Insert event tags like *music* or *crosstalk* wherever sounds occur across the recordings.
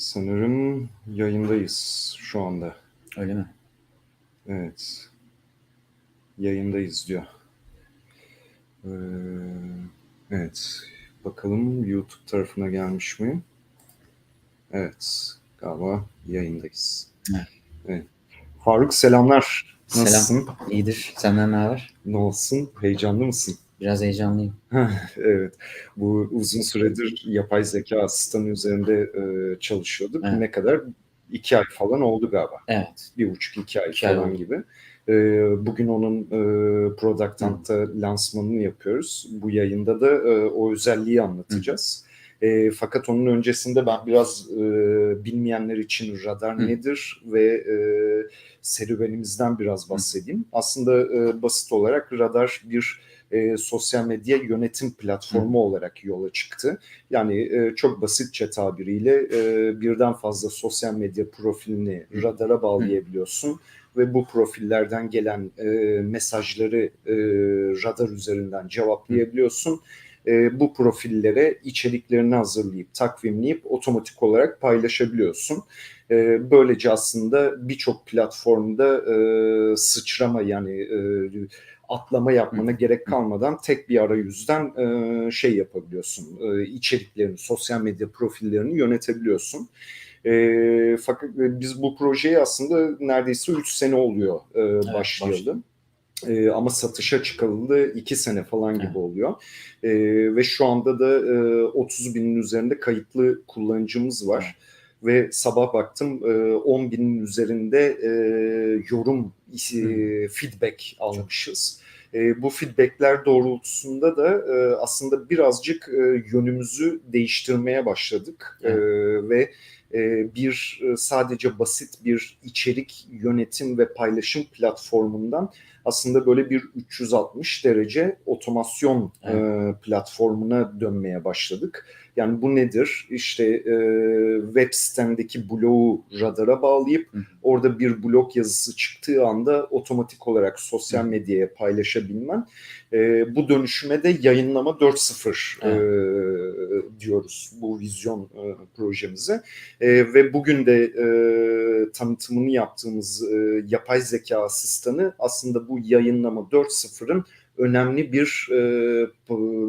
Sanırım yayındayız şu anda. Öyle mi? Evet. Yayındayız diyor. Ee, evet. Bakalım YouTube tarafına gelmiş mi? Evet. Galiba yayındayız. Evet. Evet. Faruk selamlar. Nasılsın? Selam. İyidir. Senden ne haber? Ne olsun? Heyecanlı mısın? Biraz heyecanlıyım. *laughs* Evet, bu uzun süredir yapay zeka asistanı üzerinde e, çalışıyorduk. Evet. Ne kadar? İki ay falan oldu galiba. Evet. Bir buçuk, iki ay İki ay falan oldu. gibi. E, bugün onun e, Product Hunt'ta lansmanını yapıyoruz. Bu yayında da e, o özelliği anlatacağız. E, fakat onun öncesinde ben biraz e, bilmeyenler için radar Hı. nedir ve e, serüvenimizden biraz bahsedeyim. Aslında e, basit olarak radar bir e, sosyal medya yönetim platformu olarak yola çıktı. Yani e, çok basitçe tabiriyle e, birden fazla sosyal medya profilini radara bağlayabiliyorsun ve bu profillerden gelen e, mesajları e, radar üzerinden cevaplayabiliyorsun. E, bu profillere içeriklerini hazırlayıp takvimleyip otomatik olarak paylaşabiliyorsun. E, böylece aslında birçok platformda e, sıçrama yani e, atlama yapmana gerek kalmadan tek bir arayüzden e, şey yapabiliyorsun. E, içeriklerini, sosyal medya profillerini yönetebiliyorsun. E, fakat biz bu projeyi aslında neredeyse 3 sene oluyor e, başlayalı. E, ama satışa çıkarıldı 2 sene falan gibi Evet. oluyor. E, ve şu anda da e, 30 binin üzerinde kayıtlı kullanıcımız var. Ve sabah baktım e, 10 binin üzerinde e, yorum, e, feedback almışız. E, bu feedbackler doğrultusunda da e, aslında birazcık e, yönümüzü değiştirmeye başladık. E, ve e, bir e, sadece basit bir içerik yönetim ve paylaşım platformundan aslında böyle bir 360 derece otomasyon e, platformuna dönmeye başladık. Yani bu nedir? İşte e, web sitendeki bloğu radara bağlayıp hı. orada bir blog yazısı çıktığı anda otomatik olarak sosyal medyaya paylaşabilmen. E, bu dönüşüme de yayınlama 4.0 e, diyoruz bu vizyon e, projemize. E, ve bugün de e, tanıtımını yaptığımız e, yapay zeka asistanı aslında bu yayınlama 4.0'ın önemli bir e,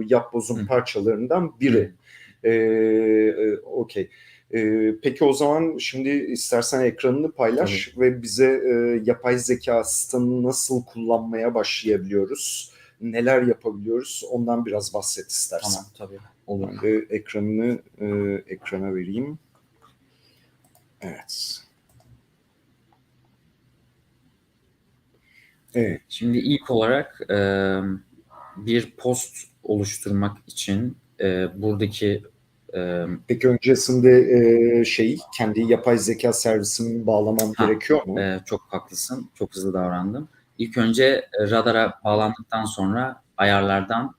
yapbozun parçalarından biri. E, e, Okey. E, peki o zaman şimdi istersen ekranını paylaş ve bize e, yapay zeka asistanını nasıl kullanmaya başlayabiliyoruz? Neler yapabiliyoruz? Ondan biraz bahset istersen. Tamam tabii. Olur. De ekranını e, ekrana vereyim. Evet. Evet. Şimdi ilk olarak e, bir post oluşturmak için e, buradaki e, Peki öncesinde e, şey kendi yapay zeka servisimi bağlamam Ha, gerekiyor mu? e, çok haklısın. Çok hızlı davrandım. İlk önce e, radara bağlandıktan sonra ayarlardan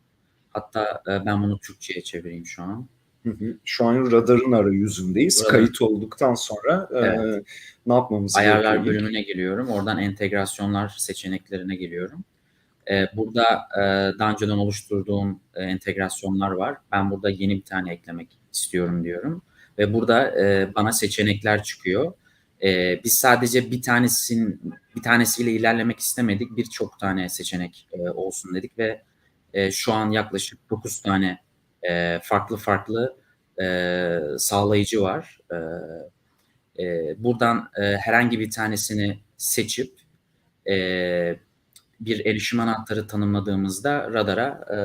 hatta e, ben bunu Türkçe'ye çevireyim şu an. Hı hı. Şu an radarın arayüzündeyiz. Radar. Kayıt olduktan sonra e, Evet. ne yapmamız Ayarlar gerekiyor? bölümüne geliyorum. Oradan entegrasyonlar seçeneklerine geliyorum. Ee, burada e, daha önceden oluşturduğum e, entegrasyonlar var. Ben burada yeni bir tane eklemek istiyorum diyorum. Ve burada e, bana seçenekler çıkıyor. E, biz sadece bir tanesin bir tanesiyle ilerlemek istemedik. Birçok tane seçenek e, olsun dedik ve e, şu an yaklaşık 9 tane e, farklı farklı e, sağlayıcı var. E, e, buradan e, herhangi bir tanesini seçip e, bir erişim anahtarı tanımladığımızda radara e,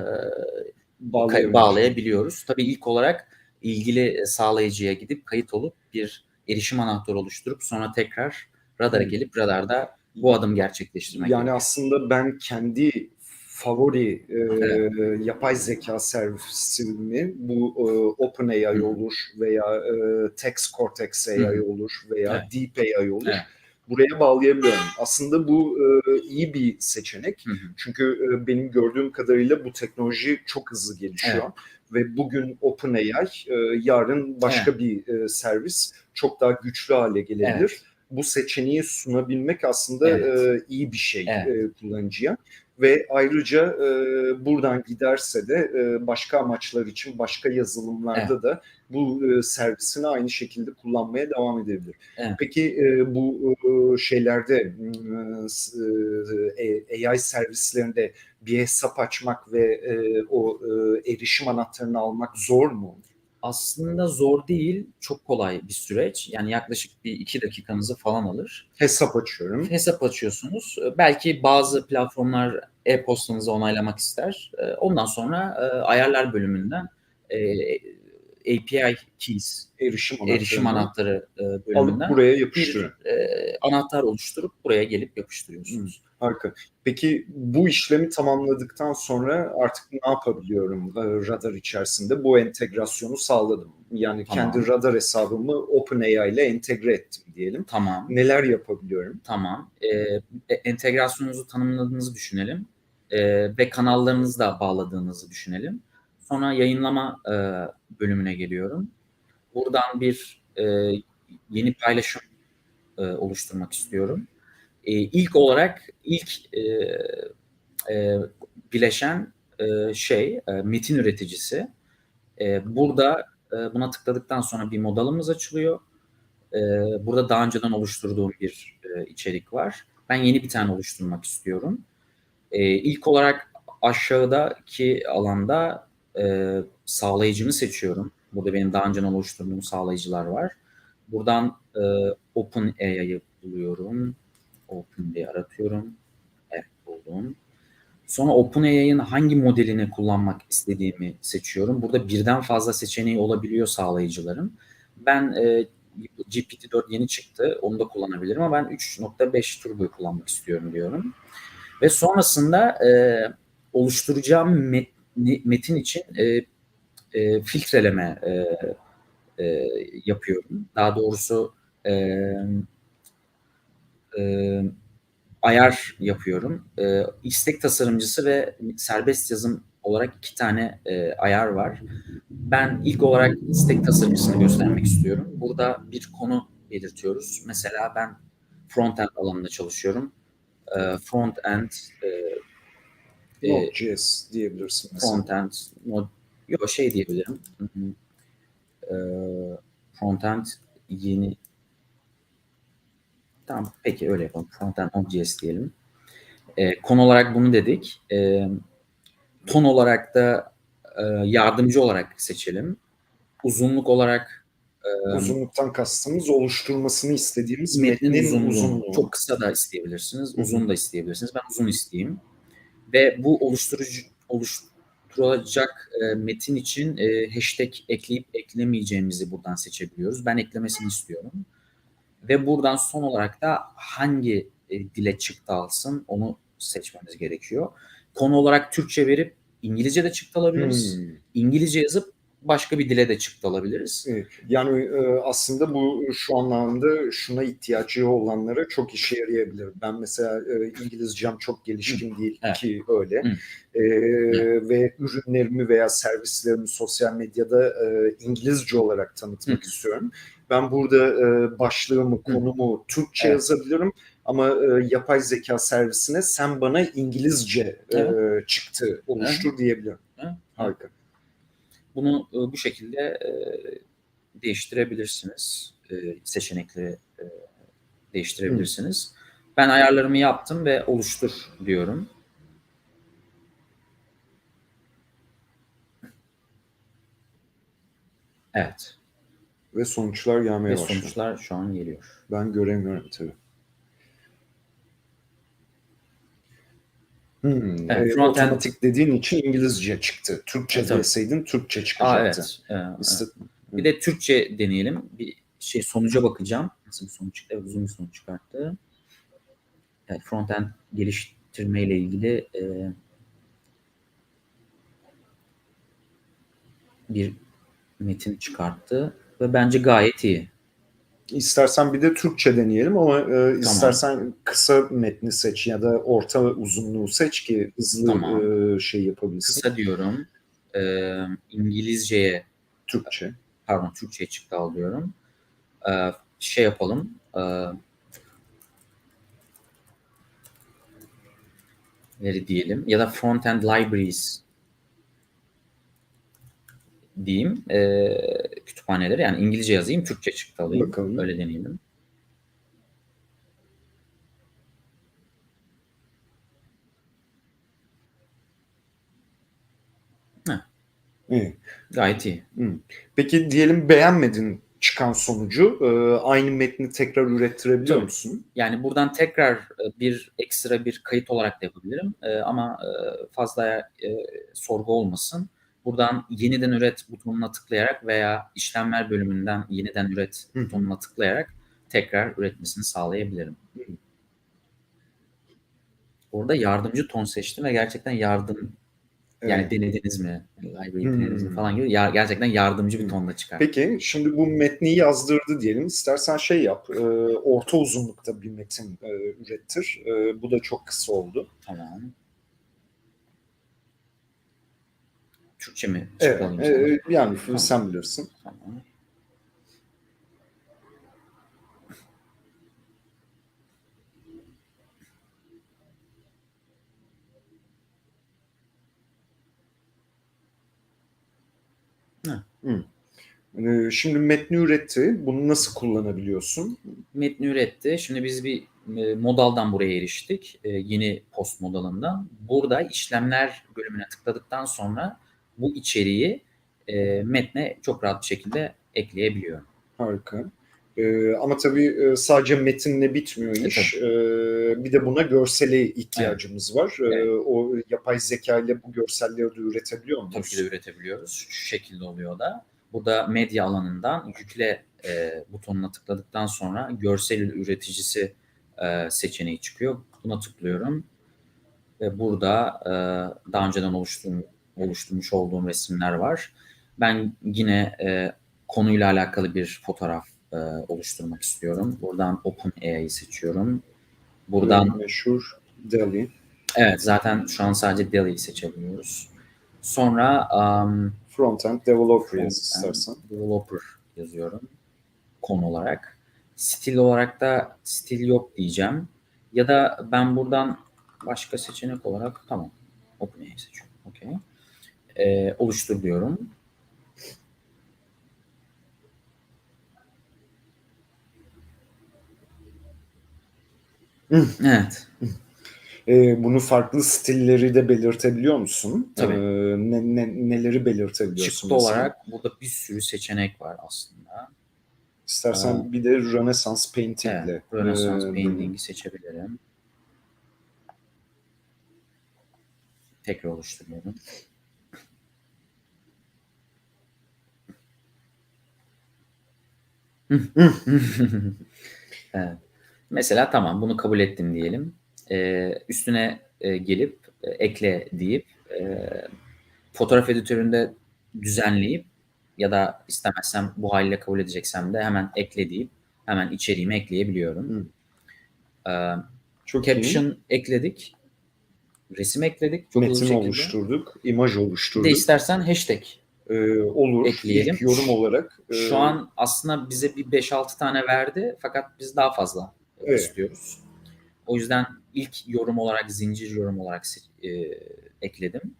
Bağlayabiliyoruz. Tabii ilk olarak ilgili sağlayıcıya gidip kayıt olup bir erişim anahtarı oluşturup sonra tekrar radara Hı. gelip radarda bu adım gerçekleştirmek Yani gerekiyor. aslında ben kendi favori e, Evet. yapay zeka servisimi bu e, OpenAI Hı. olur veya e, Text Cortex AI Hı. olur veya Evet. Deep AI olur. Evet. Buraya bağlayabiliyorum. Aslında bu e, iyi bir seçenek. Hı hı. Çünkü e, benim gördüğüm kadarıyla bu teknoloji çok hızlı gelişiyor. Ve bugün OpenAI, e, yarın başka bir e, servis çok daha güçlü hale gelebilir. Bu seçeneği sunabilmek aslında Evet. e, iyi bir şey Evet. e, kullanıcıya. Ve ayrıca e, buradan giderse de e, başka amaçlar için başka yazılımlarda da bu e, servisini aynı şekilde kullanmaya devam edebilir. Evet. Peki e, bu e, şeylerde s- e, AI servislerinde bir hesap açmak ve e, o e, erişim anahtarını almak zor mu? Aslında zor değil, çok kolay bir süreç. Yani yaklaşık bir iki dakikanızı falan alır. Hesap açıyorum. Hesap açıyorsunuz. Belki bazı platformlar e-postanızı onaylamak ister. Ee, Ondan sonra e, ayarlar bölümünden e, API keys, Erişim anahtarını erişim anahtarı e, alıp bölümünden buraya bir yapıştırıyorum. e, anahtar oluşturup buraya gelip yapıştırıyorsunuz. Harika. Peki bu işlemi tamamladıktan sonra artık ne yapabiliyorum e, radar içerisinde? Bu entegrasyonu sağladım. Yani Tamam. kendi radar hesabımı OpenAI ile entegre ettim diyelim. Tamam. Neler yapabiliyorum? Tamam. Ee, e, entegrasyonunuzu tanımladığınızı düşünelim. Ee, ve kanallarınızı da bağladığınızı düşünelim. Sonra yayınlama e, bölümüne geliyorum. Buradan bir e, yeni paylaşım e, oluşturmak istiyorum. E, ilk olarak ilk e, e, bileşen e, şey e, metin üreticisi. E, burada e, buna tıkladıktan sonra bir modalımız açılıyor. Ee, burada daha önceden oluşturduğum bir e, içerik var. Ben yeni bir tane oluşturmak istiyorum. Ee, ilk olarak aşağıdaki alanda e, sağlayıcımı seçiyorum. Burada benim daha önceden oluşturduğum sağlayıcılar var. Buradan e, OpenAI'yı buluyorum. OpenAI aratıyorum. Evet buldum. Sonra OpenAI'nin hangi modelini kullanmak istediğimi seçiyorum. Burada birden fazla seçeneği olabiliyor sağlayıcıların. Ben e, GPT-4 yeni çıktı. Onu da kullanabilirim ama ben 3.5 Turbo'yu kullanmak istiyorum diyorum. Ve sonrasında e, oluşturacağım metni, metin için e, e, filtreleme e, e, yapıyorum. Daha doğrusu e, e, ayar yapıyorum. E, istek tasarımcısı ve serbest yazım olarak iki tane e, ayar var. Ben ilk olarak istek tasarımcısını göstermek istiyorum. Burada bir konu belirtiyoruz. Mesela ben front-end alanında çalışıyorum. E, front-end Node.js diyebilirsin mesela. front-end mod, yok şey diyebilirim. Hı hı. E, front-end yeni Tamam peki öyle yapalım. Frontend Node.js diyelim. E, konu olarak bunu dedik. E, ton olarak da e, yardımcı olarak seçelim. Uzunluk olarak e, Uzunluktan kastımız oluşturmasını istediğimiz metnin metnin uzunluğu. uzunluğu. Çok kısa da isteyebilirsiniz. Uzun da isteyebilirsiniz. Ben uzun isteyeyim. Ve bu oluşturucu oluşturulacak e, metin için e, hashtag ekleyip eklemeyeceğimizi buradan seçebiliyoruz. Ben eklemesini istiyorum. Ve buradan son olarak da hangi e, dile çıktı alsın onu seçmemiz gerekiyor. Konu olarak Türkçe verip İngilizce de çıktı alabiliriz. Hmm. İngilizce yazıp başka bir dile de çıktı alabiliriz. Evet. Yani e, aslında bu şu anlamda şuna ihtiyacı olanlara çok işe yarayabilir. Ben mesela e, İngilizcem çok gelişkin değil Evet. ki öyle. Hı. E, ve ürünlerimi veya servislerimi sosyal medyada e, İngilizce olarak tanıtmak istiyorum. Ben burada e, başlığımı, konumu Türkçe Evet. yazabilirim ama e, yapay zeka servisine sen bana İngilizce e, çıktı oluştur diyebilirim. Evet. Harika. Bunu e, bu şekilde e, değiştirebilirsiniz. E, seçenekleri e, değiştirebilirsiniz. Ben ayarlarımı yaptım ve oluştur diyorum. Evet. Ve sonuçlar gelmeye Ve başladı. sonuçlar şu an geliyor. Ben göremiyorum tabii. Hmm, Evet, e, front-end- otomatik dediğin için İngilizce çıktı. Türkçe Evet, deseydin Türkçe Aa çıkacaktı. evet. E, evet. İşte- Bir de Türkçe deneyelim. Bir şey sonuca bakacağım. Nasıl bir sonuç çıktı? Evet, uzun bir sonuç çıkarttı. Evet, frontend geliştirme ile ilgili e, bir metin çıkarttı ve bence gayet iyi. İstersen bir de Türkçe deneyelim ama e, istersen kısa metni seç ya da orta uzunluğu seç ki hızlı Tamam. e, şey yapabilsin. Kısa diyorum. E, İngilizceye Türkçe. pardon Türkçe'ye çıktı alıyorum. E, şey yapalım. E, diyelim ya da front-end libraries diyeyim e, kütüphaneleri yani İngilizce yazayım Türkçe çıktı alayım. Bakalım. Öyle deneyelim. Evet. Gayet iyi. Peki diyelim beğenmedin çıkan sonucu e, aynı metni tekrar ürettirebiliyor Tabii. musun? Yani buradan tekrar e, bir ekstra bir kayıt olarak da yapabilirim E, ama e, fazla e, sorgu olmasın. Buradan yeniden üret butonuna tıklayarak veya işlemler bölümünden yeniden üret Hı. butonuna tıklayarak tekrar üretmesini sağlayabilirim. Hı. Orada yardımcı ton seçtim ve gerçekten yardım yani Evet. denediniz mi? Library denediniz mi falan gibi ya, gerçekten yardımcı bir tonla çıkar. Peki şimdi bu metni yazdırdı diyelim. İstersen şey yap. e, orta uzunlukta bir metin e, ürettir. E, bu da çok kısa oldu. Tamam. Türkçe mi Evet. sana? e, yani Tamam. sen bilirsin. Tamam. E, şimdi metni üretti. Bunu nasıl kullanabiliyorsun? Metni üretti. Şimdi biz bir e, modaldan buraya eriştik. E, yeni post modalından. Burada işlemler bölümüne tıkladıktan sonra bu içeriği e, metne çok rahat bir şekilde ekleyebiliyorum. Harika. Ee, ama tabii e, sadece metinle bitmiyor E, iş. Ee, bir de buna görsele ihtiyacımız var. Ee, Evet. O yapay zeka ile bu görselleri de üretebiliyor muyuz? Tabii ki de üretebiliyoruz. Şu şekilde oluyor da. Burada medya alanından yükle e, butonuna tıkladıktan sonra görsel üreticisi e, seçeneği çıkıyor. Buna tıklıyorum. Ve burada e, daha önceden oluşturmuş, oluşturmuş olduğum resimler var. Ben yine e, konuyla alakalı bir fotoğraf e, oluşturmak istiyorum. Buradan OpenAI'yi seçiyorum. Buradan meşhur Dali. evet zaten şu an sadece DALL-E'yi seçebiliyoruz. Sonra um, Frontend developer yaz Frontend istersen. Developer yazıyorum konu olarak. Stil olarak da stil yok diyeceğim. Ya da ben buradan başka seçenek olarak tamam OpenAI seçiyorum. Okey. Ee, oluştur diyorum. Evet. Ee, bunu farklı stilleri de belirtebiliyor musun? Tabii. Ee, ne, ne- neleri belirtebiliyorsun Çıktı mesela? olarak burada bir sürü seçenek var aslında. İstersen Aa. bir de Renaissance Painting ile. Evet, Renaissance e, Painting'i seçebilirim. Tekrar oluşturuyorum. *laughs* evet. Mesela tamam bunu kabul ettim diyelim. Ee, üstüne e, gelip e, ekle deyip e, fotoğraf editöründe düzenleyip ya da istemezsem bu haliyle kabul edeceksem de hemen ekle deyip hemen içeriğimi ekleyebiliyorum. Ee, Çok iyi. caption ekledik. Resim ekledik. Çok Metin şekilde. oluşturduk, imaj Bir oluşturduk. de istersen hashtag. Ee, olur. ekleyelim. İlk yorum olarak. e, Şu an aslında bize bir 5-6 tane verdi fakat biz daha fazla Evet. istiyoruz. O yüzden ilk yorum olarak zincir yorum olarak e, ekledim.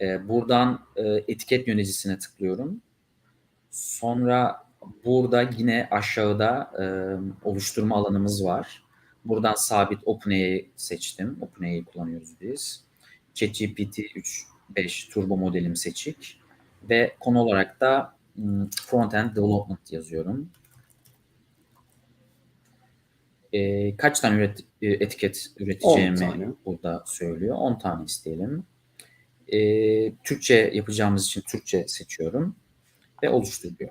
E, buradan e, etiket yöneticisine tıklıyorum. Sonra burada yine aşağıda e, oluşturma alanımız var. Buradan sabit OpenAI seçtim. OpenAI kullanıyoruz biz. ChatGPT 3.5 Turbo modelim seçik. Ve konu olarak da Frontend Development yazıyorum. E, kaç tane üret, etiket 10 üreteceğimi burada söylüyor. 10 tane isteyelim. E, Türkçe yapacağımız için Türkçe seçiyorum ve oluştur diyor.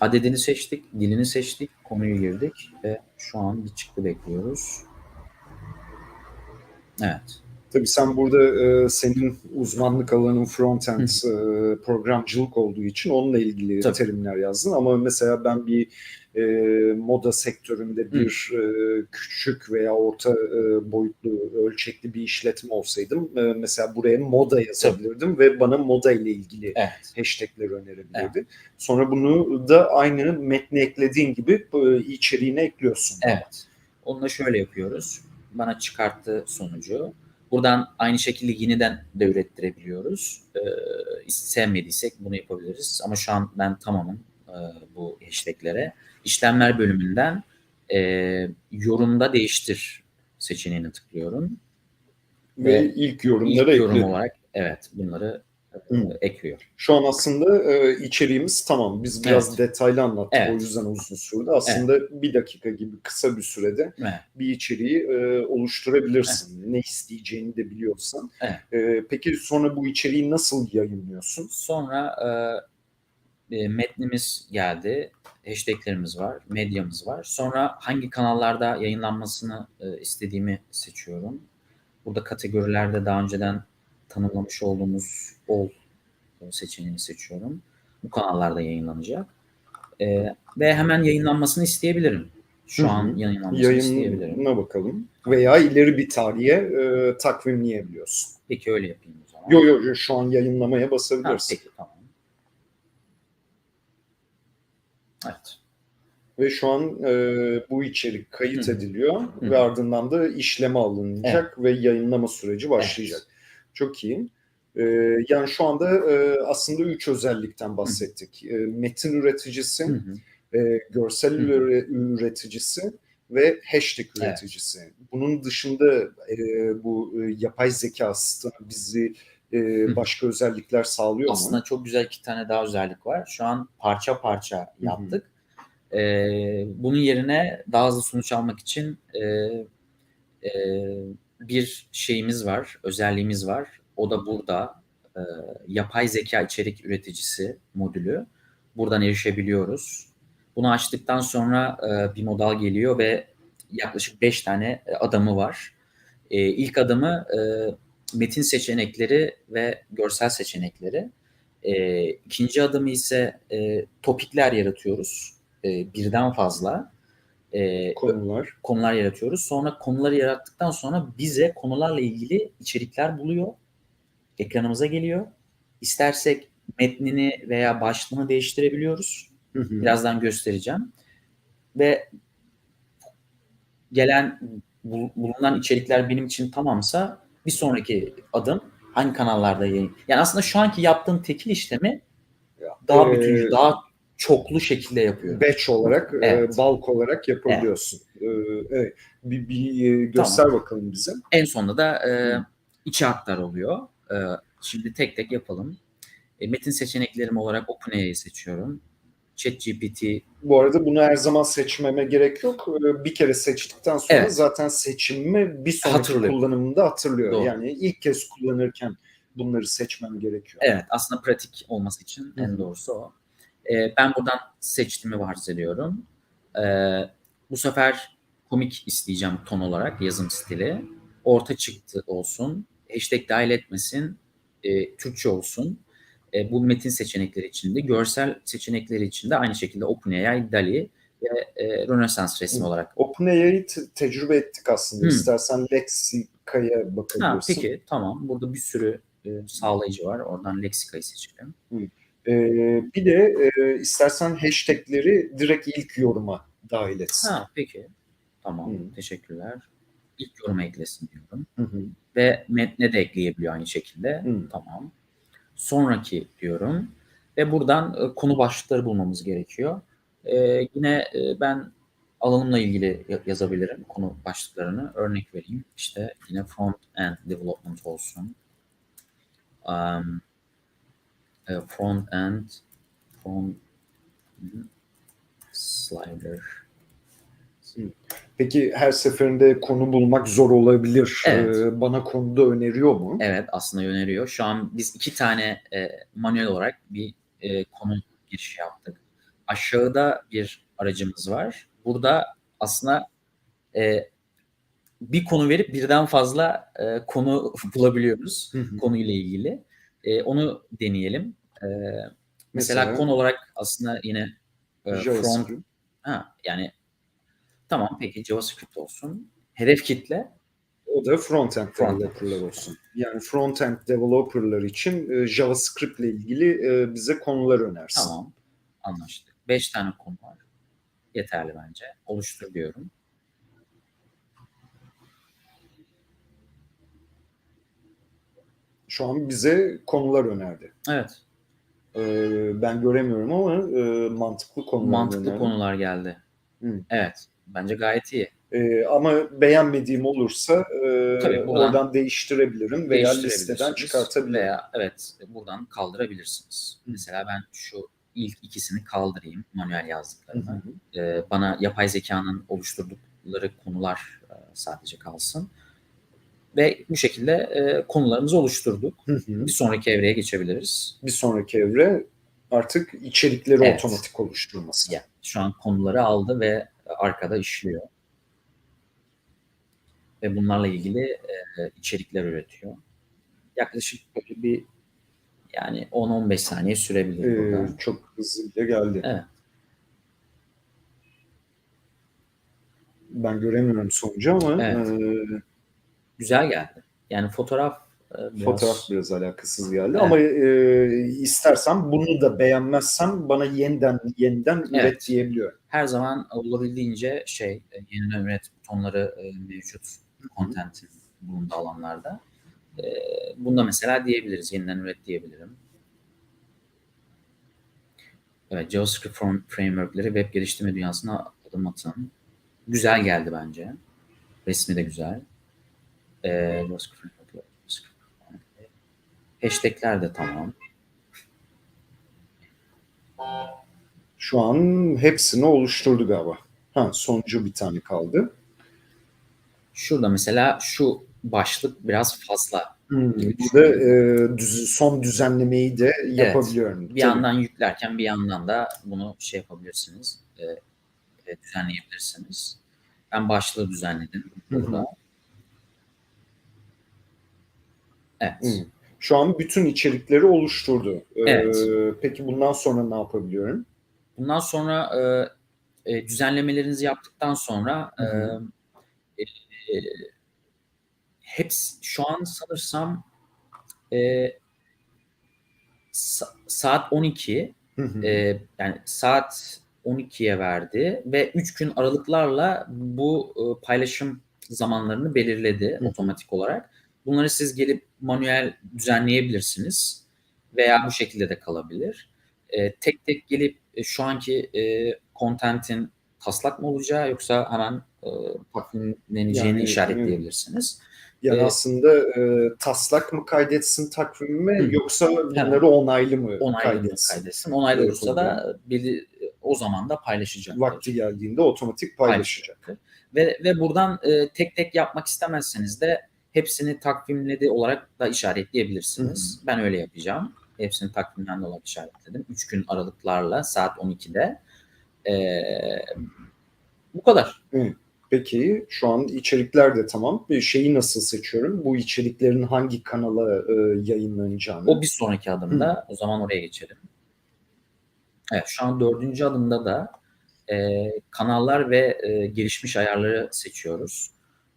Adedini seçtik, dilini seçtik, konuyu girdik ve şu an bir çıktı bekliyoruz. Evet. Tabii sen burada e, senin uzmanlık alanın frontend e, programcılık olduğu için onunla ilgili Tabii. terimler yazdın. Ama mesela ben bir e, moda sektöründe bir e, küçük veya orta e, boyutlu ölçekli bir işletme olsaydım e, mesela buraya moda yazabilirdim ve bana moda ile ilgili Evet. hashtagleri önerebilirdi. Sonra bunu da aynı metne eklediğin gibi e, içeriğine ekliyorsun. Evet. Onu da şöyle yapıyoruz. bana çıkarttığı sonucu. Buradan aynı şekilde yeniden de ürettirebiliyoruz. Ee, sevmediysek bunu yapabiliriz. Ama şu an ben tamamım e, bu hashtaglere. İşlemler bölümünden e, yorumda değiştir seçeneğine tıklıyorum. Ve, Ve ilk yorumları İlk yorum ekledim. olarak evet bunları e, Hı. ekliyor. Şu an aslında e, içeriğimiz tamam. Biz biraz Evet. detaylı anlattık. Evet. O yüzden uzun sürdü. Aslında bir dakika gibi kısa bir sürede Evet. bir içeriği e, oluşturabilirsin. Ne isteyeceğini de biliyorsan. Evet. E, peki sonra bu içeriği nasıl yayınlıyorsun? Sonra e, e, metnimiz geldi, hashtaglerimiz var, medyamız var. Sonra hangi kanallarda yayınlanmasını e, istediğimi seçiyorum. Burada kategorilerde daha önceden tanımlamış olduğumuz all seçeneğini seçiyorum. Bu kanallarda yayınlanacak. E, ve hemen yayınlanmasını isteyebilirim. Şu an yayınlanmasını isteyebilirim. Yayınına bakalım. Veya ileri bir tarihe e, takvimleyebiliyorsun. Peki öyle yapayım o zaman. Yo yo yo, şu an yayınlamaya Ha, basabilirsin. peki tamam. Evet. Ve şu an e, bu içerik kayıt Hı hı. ediliyor Hı ve ardından da işleme alınacak ve yayınlama süreci başlayacak. Çok iyi. E, yani şu anda e, aslında üç özellikten bahsettik. E, metin üreticisi, Hı hı. e, görsel Hı hı. üre- üreticisi ve hashtag Evet. üreticisi. Bunun dışında e, bu e, yapay zeka asistanı bizi e, Hı. başka özellikler sağlıyor mu? Aslında çok güzel iki tane daha özellik var. Şu an parça parça hı. yaptık. Ee, bunun yerine daha hızlı sonuç almak için e, e, bir şeyimiz var, özelliğimiz var. O da burada e, yapay zeka içerik üreticisi modülü. Buradan erişebiliyoruz. Bunu açtıktan sonra e, bir modal geliyor ve yaklaşık 5 tane e, adamı var. E, ilk adımı e, metin seçenekleri ve görsel seçenekleri. E, ikinci adımı ise e, topikler yaratıyoruz. E, birden fazla e, Konular. konular yaratıyoruz. Sonra konuları yarattıktan sonra bize konularla ilgili içerikler buluyor. Ekranımıza geliyor. İstersek metnini veya başlığını değiştirebiliyoruz. Hı hı. Birazdan göstereceğim. Ve gelen bul- bulunan içerikler benim için tamamsa bir sonraki adım hangi kanallarda yayın. Yani aslında şu anki yaptığım tekil işlemi daha Ee, bütüncül, daha çoklu şekilde yapıyorum. batch olarak, Evet. e, bulk olarak yapabiliyorsun. E, evet. Bir, bir e, göster bakalım bize. En sonunda da e, içi hatlar oluyor. E, şimdi tek tek yapalım. E, metin seçeneklerim olarak OpenAI'yi seçiyorum. ChatGPT Bu arada bunu her zaman seçmeme gerek yok. E, Bir kere seçtikten sonra Evet. zaten seçimimi bir sonraki Hatırlıyor. kullanımında hatırlıyor. Doğru. Yani ilk kez kullanırken bunları seçmem gerekiyor. Evet, aslında pratik olması için Hı hı. en doğrusu o. Ee, ben buradan seçtiğimi varsayıyorum. Ee, bu sefer komik isteyeceğim ton olarak yazım stili. Orta çıktı olsun. Hashtag dahil etmesin. e, Türkçe olsun. E, bu metin seçenekleri içinde, görsel seçenekleri içinde aynı şekilde OpenAI, DALI ve e, Rönesans resmi olarak. OpenAI'yi te- tecrübe ettik aslında. Hı. İstersen Lexica'ya Ha, bakabilirsin. peki tamam. Burada bir sürü e, sağlayıcı var. Oradan Lexica'yı seçelim. E, bir de e, istersen hashtagleri direkt ilk yoruma dahil etsin. Ha, peki. Tamam. Hı. Teşekkürler. İlk yoruma eklesin diyorum. Hı hı. Ve metne de ekleyebiliyor aynı şekilde. Hı. Tamam. Sonraki diyorum. Ve buradan e, konu başlıkları bulmamız gerekiyor. E, yine e, ben alanımla ilgili ya- yazabilirim konu başlıklarını. Örnek vereyim. İşte yine front end development olsun. Um, front end front hmm, slider Peki her seferinde konu bulmak zor olabilir. Evet. Ee, bana konuda öneriyor mu? Evet aslında öneriyor. Şu an biz iki tane e, manuel olarak bir e, konu girişi yaptık. Aşağıda bir aracımız var. Burada aslında e, bir konu verip birden fazla e, konu *laughs* bulabiliyoruz Hı hı. konuyla ilgili. E, onu deneyelim. E, mesela, Mesela? konu olarak aslında yine e, front ha, yani Tamam peki JavaScript olsun. Hedef kitle? O da frontend front developerlar olsun. Yani frontend developerlar için e, JavaScript ile ilgili e, bize konular önersin. Tamam. Anlaştık. Beş tane konu var. Yeterli bence. Oluştur diyorum. Şu an bize konular önerdi. Evet. Ee, ben göremiyorum ama e, mantıklı konular Mantıklı önerdi. konular geldi. Hı. Evet. Bence gayet iyi. Ee, ama beğenmediğim olursa e, Tabii, buradan oradan değiştirebilirim veya listeden çıkartabilirim. Veya evet buradan kaldırabilirsiniz. Mesela ben şu ilk ikisini kaldırayım manuel Hı yazdıklarımı. hı. Ee, bana yapay zekanın oluşturdukları konular e, sadece kalsın. Ve bu şekilde e, konularımızı oluşturduk. Hı hı. Bir sonraki evreye geçebiliriz. Bir sonraki evre artık içerikleri Evet. otomatik oluşturması. Yani şu an konuları aldı ve arkada işliyor. Ve bunlarla ilgili e, içerikler üretiyor. Yaklaşık böyle bir yani 10-15 saniye sürebilir Ee, burada. çok hızlı bile geldi. Evet. Ben göremiyorum sonucu ama Evet. e, Güzel geldi. Yani fotoğraf biraz... fotoğraf biraz alakasız geldi. Evet. Ama e, istersem bunu da beğenmezsem bana yeniden yeniden üret Evet. diyebiliyorum. her zaman olabildiğince şey e, yeniden üret butonları e, mevcut content'in bulunduğu alanlarda. E, bunda mesela diyebiliriz. Yeniden üret diyebilirim. Evet, JavaScript framework'leri web geliştirme dünyasına adım atın. Güzel geldi bence. Resmi de güzel. E, JavaScript. Hashtag'ler de tamam. Şu an hepsini oluşturdu galiba. Ha, sonuncu bir tane kaldı. Şurada mesela şu başlık biraz fazla Hmm, burada e, düz- son düzenlemeyi de yapabiliyorum. Bir Tabii. yandan yüklerken bir yandan da bunu şey yapabilirsiniz, e, e, düzenleyebilirsiniz. Ben başlığı düzenledim Hı hı. burada. Evet. Hmm. Şu an bütün içerikleri oluşturdu. Ee, Evet. Peki bundan sonra ne yapabiliyorum? Bundan sonra e, e, düzenlemelerinizi yaptıktan sonra e, Hı e, e, hepsi şu an sanırsam e, sa- saat 12 Hı hı. Ee, yani saat 12'ye verdi ve 3 gün aralıklarla bu e, paylaşım zamanlarını belirledi Hı. otomatik olarak. Bunları siz gelip manuel düzenleyebilirsiniz veya bu şekilde de kalabilir. Ee, tek tek gelip e, şu anki e, content'in taslak mı olacağı yoksa hemen e, takvimleneceğini Yani, işaretleyebilirsiniz. Yani e, aslında e, taslak mı kaydetsin takvimime Hı. yoksa bunları onaylı mı Onaylı kaydetsin? kaydetsin. Onaylı olursa da beli, o zaman da paylaşacak. Vakti geldiğinde otomatik paylaşacak. paylaşacaktır. Ve, ve buradan e, tek tek yapmak istemezseniz de hepsini takvimledi olarak da işaretleyebilirsiniz. Ben öyle yapacağım. Hepsini takvimden olarak işaretledim. 3 gün aralıklarla saat 12'de. E, bu kadar. Peki şu an içerikler de tamam. Bir şeyi nasıl seçiyorum? Bu içeriklerin hangi kanala e, yayınlanacağını. O bir sonraki adımda. O zaman oraya geçelim. Evet şu an dördüncü adımda da e, kanallar ve e, gelişmiş ayarları seçiyoruz.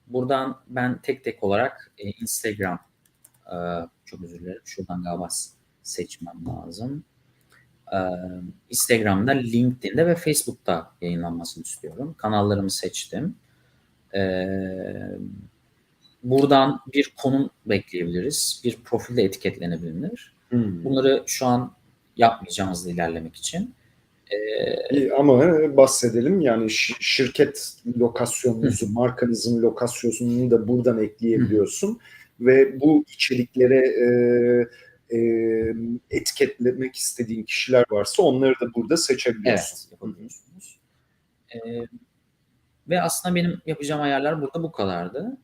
Buradan ben tek tek olarak e, Instagram e, çok özür dilerim. Şuradan galiba seçmem lazım. E, Instagram'da, LinkedIn'de ve Facebook'ta yayınlanmasını istiyorum. Kanallarımı seçtim. E, buradan bir konum bekleyebiliriz. Bir profilde etiketlenebilir. Hmm. Bunları şu an yapmayacağım hızlı ilerlemek için. İyi, Ama bahsedelim yani şi- şirket lokasyonunuzu, markanızın lokasyonunu da buradan ekleyebiliyorsun ve bu içeriklere e, e, etiketlemek istediğin kişiler varsa onları da burada seçebiliyorsun. Evet. Ee, ve aslında benim yapacağım ayarlar burada bu kadardı.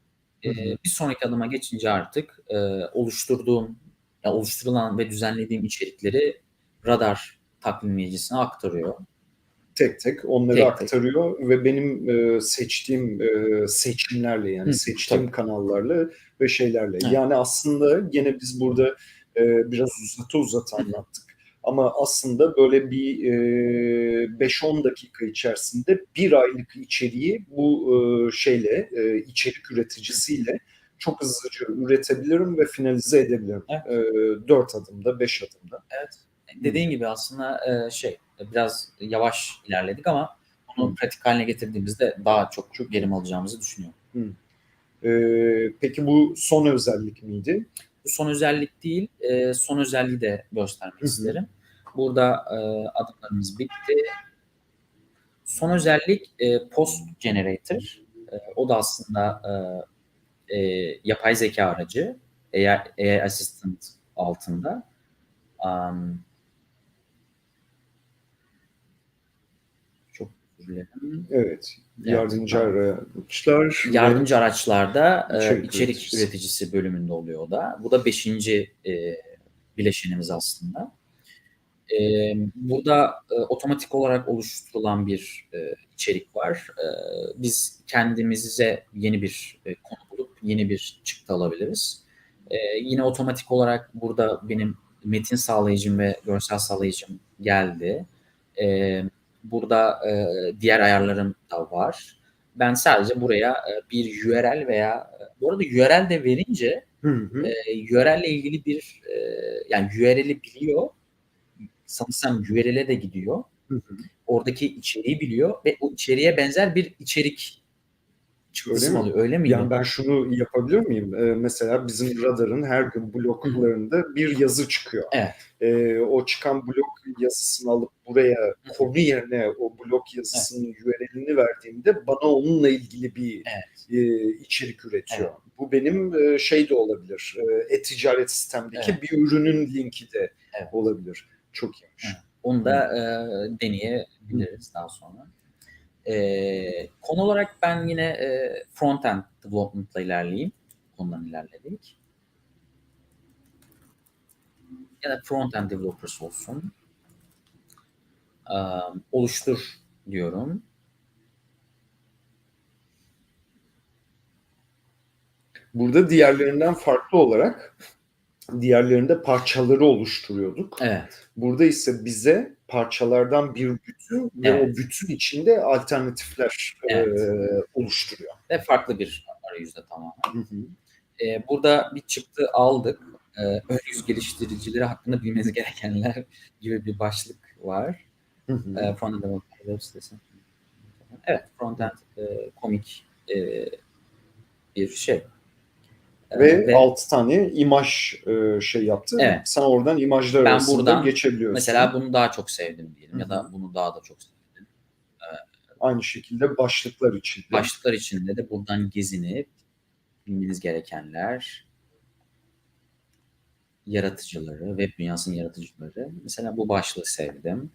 Ee, bir sonraki adıma geçince artık e, oluşturduğum, ya oluşturulan ve düzenlediğim içerikleri radar takvimleyicisine aktarıyor. Tek tek onları Tek tek. aktarıyor ve benim e, seçtiğim e, seçimlerle yani Hı, seçtiğim tabii. kanallarla ve şeylerle. Evet. Yani aslında gene biz burada e, biraz uzata uzata anlattık. Ama aslında böyle bir e, 5-10 dakika içerisinde bir aylık içeriği bu e, şeyle e, içerik üreticisiyle çok hızlıca üretebilirim ve finalize edebilirim. Evet. E, 4 adımda, 5 adımda. Dediğin gibi aslında e, şey biraz yavaş ilerledik ama bunu Hı. pratik haline getirdiğimizde daha çok çok verim alacağımızı düşünüyorum. E, peki bu son özellik miydi? bu son özellik değil. E, son özelliği de göstermek Hı hı. isterim. Burada e, adımlarımız bitti. Son özellik e, post generator. E, o da aslında e, e, yapay zeka aracı. AI, AI Assistant altında. Um, dilerim. Evet. Yardımcı tamam. araçlar. ve- Yardımcı araçlarda e, İçerik içerik, üreticisi. üreticisi. bölümünde oluyor o da. Bu da beşinci e, bileşenimiz aslında. E, burada e, otomatik olarak oluşturulan bir e, içerik var. E, biz kendimize yeni bir e, konu bulup yeni bir çıktı alabiliriz. E, yine otomatik olarak burada benim metin sağlayıcım ve görsel sağlayıcım geldi. E, burada e, diğer ayarlarım da var. Ben sadece buraya e, bir URL veya e, bu arada URL de verince Hı hı. e, URL ile ilgili bir e, yani URL'i biliyor. Sanırsam URL'e de gidiyor. Hı hı. Oradaki içeriği biliyor ve o içeriğe benzer bir içerik Öyle mi? oluyor? Öyle miydi? Yani ben şunu yapabilir miyim? Ee, mesela bizim radarın her gün bloklarında bir yazı çıkıyor. Evet. Ee, o çıkan blok yazısını alıp buraya konu yerine o blok yazısının URL'ini verdiğimde bana onunla ilgili bir Evet. e, içerik üretiyor. Bu benim e, şey de olabilir. E, e-ticaret sistemdeki Evet. bir ürünün linki de Evet. olabilir. Çok iyiymiş. Evet. Onu da e, deneyebiliriz daha sonra. E, konu olarak ben yine e, front-end development'la ilerleyeyim. Konudan ilerledik. Ya da front-end developers olsun. E, oluştur diyorum. Burada diğerlerinden farklı olarak diğerlerinde parçaları oluşturuyorduk. Evet. Burada ise bize parçalardan bir bütün ve Evet. o bütün içinde alternatifler Evet. e, oluşturuyor. Ve farklı bir arayüzde tamamen. Hı hı. E, burada bir çıktı aldık. E, ön yüz geliştiricileri hakkında bilmeniz gerekenler *laughs* gibi bir başlık var. Hı hı. E, frontend developer web sitesi. Evet, frontend e, komik e, bir şey. E, ve, altı tane imaj e, şey yaptı. Evet. Sen oradan imajlar Ben arasında buradan geçebiliyorsun. mesela bunu daha çok sevdim diyelim Hı ya da bunu daha da çok sevdim. Aynı şekilde başlıklar için. Başlıklar içinde de buradan gezinip bilmeniz gerekenler yaratıcıları, web dünyasının yaratıcıları. Mesela bu başlığı sevdim.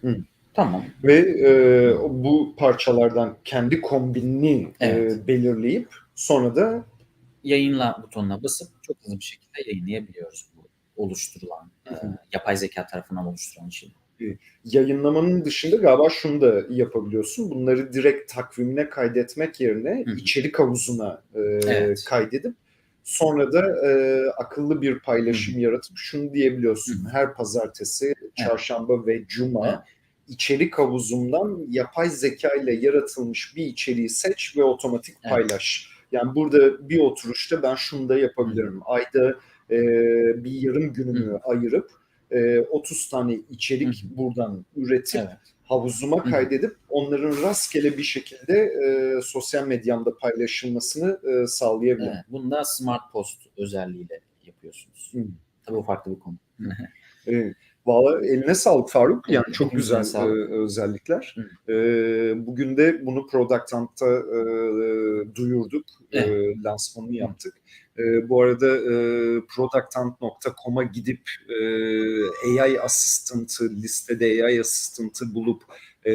Hı. Tamam. Ve e, bu parçalardan kendi kombinini Evet. e, belirleyip sonra da Yayınla butonuna basıp çok hızlı bir şekilde yayınlayabiliyoruz bu oluşturulan, e, yapay zeka tarafından oluşturulan şey. yayınlamanın dışında galiba şunu da yapabiliyorsun. Bunları direkt takvimine kaydetmek yerine Hı hı. içerik havuzuna e, Evet. kaydedip sonra da e, akıllı bir paylaşım yaratıp şunu diyebiliyorsun. Hı hı. Her pazartesi, çarşamba ve cuma Evet. İçerik havuzumdan yapay zeka ile yaratılmış bir içeriği seç ve otomatik Evet. paylaş. Yani burada bir oturuşta ben şunu da yapabilirim. Ayda e, bir yarım günümü ayırıp e, 30 tane içerik Hı buradan üretip Evet. havuzuma Hı. kaydedip onların rastgele bir şekilde e, sosyal medyamda paylaşılmasını e, sağlayabilirim. evet. Bunu da Smart Post özelliğiyle yapıyorsunuz. Hı. Tabii o farklı bir konu. E, Valla eline sağlık Faruk. Yani Evet, çok güzel sağlık. e, özellikler. E, bugün de bunu Product Hunt'ta e, duyurduk. E, lansmanını yaptık. E, bu arada e, producthunt.com'a gidip e, AI Assistant'ı, listede AI Assistant'ı bulup e,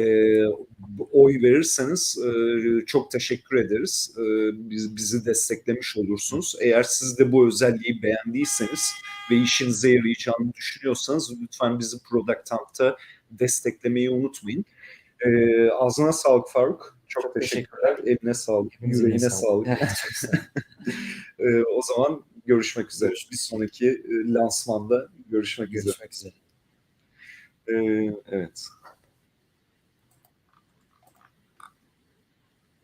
oy verirseniz e, çok teşekkür ederiz. E, biz, bizi desteklemiş olursunuz. Eğer siz de bu özelliği beğendiyseniz ve işinize yarayacağını düşünüyorsanız lütfen bizi Product Hunt'ta desteklemeyi unutmayın. E, ağzına sağlık Faruk. Çok, teşekkürler. Eline sağlık, yüreğine sağlık. Evet, çok sağ olun. *laughs* E, o zaman görüşmek üzere. Bir sonraki e, lansmanda görüşmek üzere. Görüşmek üzere. E, evet.